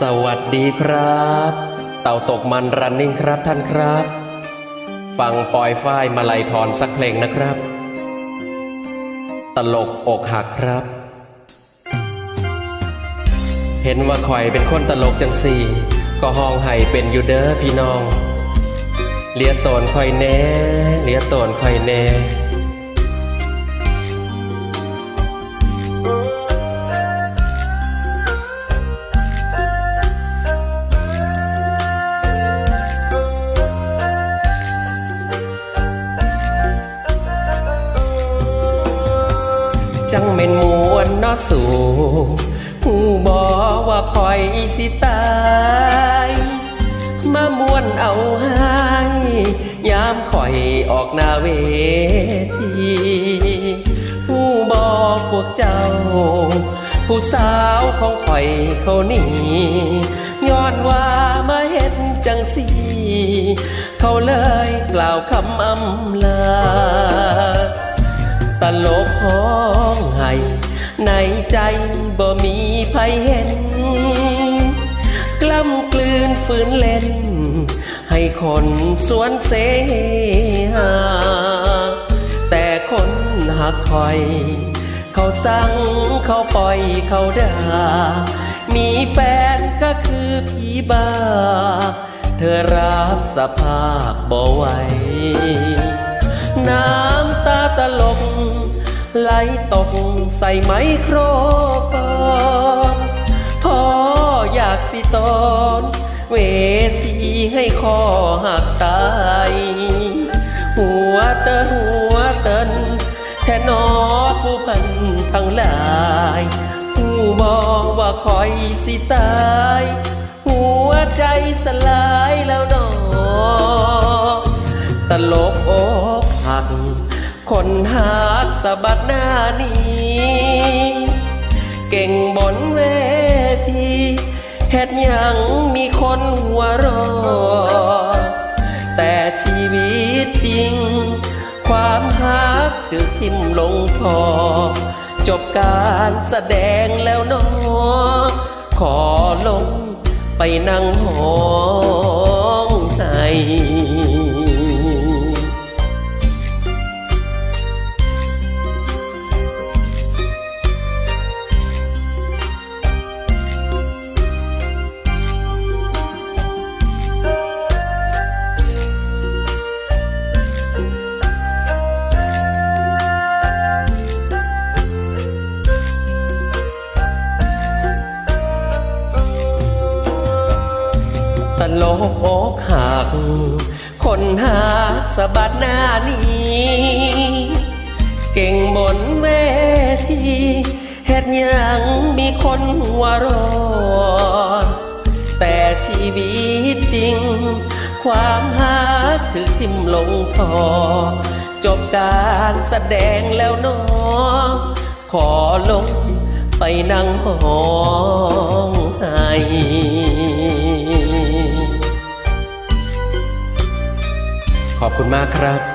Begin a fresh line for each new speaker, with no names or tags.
สวัสดีครับ เต่าตกมันรันนิ่งครับท่านครับ ฟังปอยฝ้ายมาลัยพรสักเพลงนะครับ ตลกอกหักครับ เห็นว่าข่อยเป็นคนตลกจังสี่ ก็ห้องไห้เป็นอยู่เด้อพี่น้องเลียตนข่อยแน่เลียตนข่อยแน่ จังเม็นมวนนอสู่หูบอกว่าคอยสิตายมามวนเอาให้ยามคอยออกหน้าเวทีหูบอกพวกเจ้า ผู้สาวของคอยเขานี่ย้อนว่ามาเห็นจังสี เขาเลยกล่าวคำอำลา ตลกห้องไห้ในใจบ่มีภัยเห็น กล้ำกลืนฝืนเล่น ให้คนสวนเสหา แต่คนหักคอย เขาสั่งเขาปล่อยเขาด่า มีแฟนก็คือผีบ้า เธอรับสภาพบ่ไหวน้ำตาตลก ไหลตกใส่ไมโครโฟนพออยากสิตอนเวทีให้คอหักตาย หัวเตินหัวเตินแท่นอผู้พันทั้งหลายหูมองว่าคอยสิตาย หัวใจสลายแล้วนอตลกอกหัก คนหักสะบัดหน้านี้ เก่งบนเวทีเฮ็ดยังมีคนหัวรอ แต่ชีวิตจริง ความหักถือทิ่มลงพอ จบการแสดงแล้วเนอขอลงไปนั่งหอ ตลกอกหัก คนหักสะบัดหน้านี้เก่งบนเวทีเฮ็ดยังมีคนหัวเรอนแต่ชีวิตจริง ความหักถือทิ่มลงทอ จบการแสดงแล้วน้องขอลงไปนั่งห้องไห้ ขอบคุณมากครับ